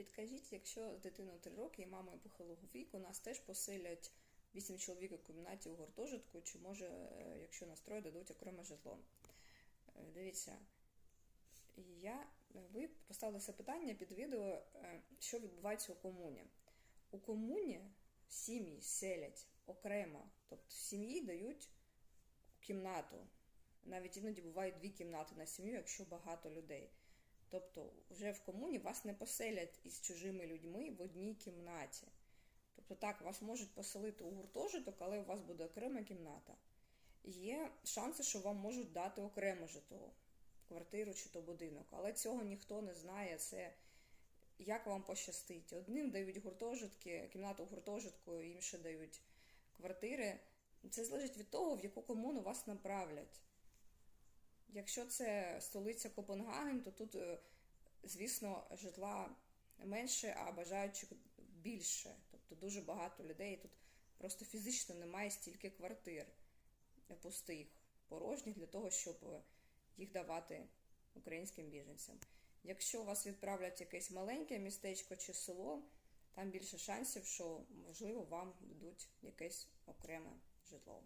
Підкажіть, якщо дитину 3 роки і мамою похилого віку, нас теж поселять 8 чоловік у кімнаті у гуртожитку, чи може, е, якщо настрою, дадуть окреме житло? Е, Дивіться, я, ви поставили це питання під відео, е, що відбувається у комуні. У комуні сім'ї селять окремо, тобто сім'ї дають кімнату. Навіть іноді бувають дві кімнати на сім'ю, якщо багато людей. Тобто, вже в комуні вас не поселять із чужими людьми в одній кімнаті. Тобто, так, вас можуть поселити у гуртожиток, але у вас буде окрема кімната. Є шанси, що вам можуть дати окреме житло, квартиру чи то будинок, але цього ніхто не знає. Це як вам пощастить. Одним дають гуртожитки, кімнату гуртожитку, інші дають квартири. Це залежить від того, в яку комуну вас направлять. Якщо це столиця Копенгаген, то тут, е, звісно, житла менше, а бажаючих більше. Тобто дуже багато людей. Тут просто фізично немає стільки квартир пустих, порожніх для того, щоб е, їх давати українським біженцям. Якщо вас відправлять якесь маленьке містечко чи село, там більше шансів, що можливо вам дадуть якесь окреме житло.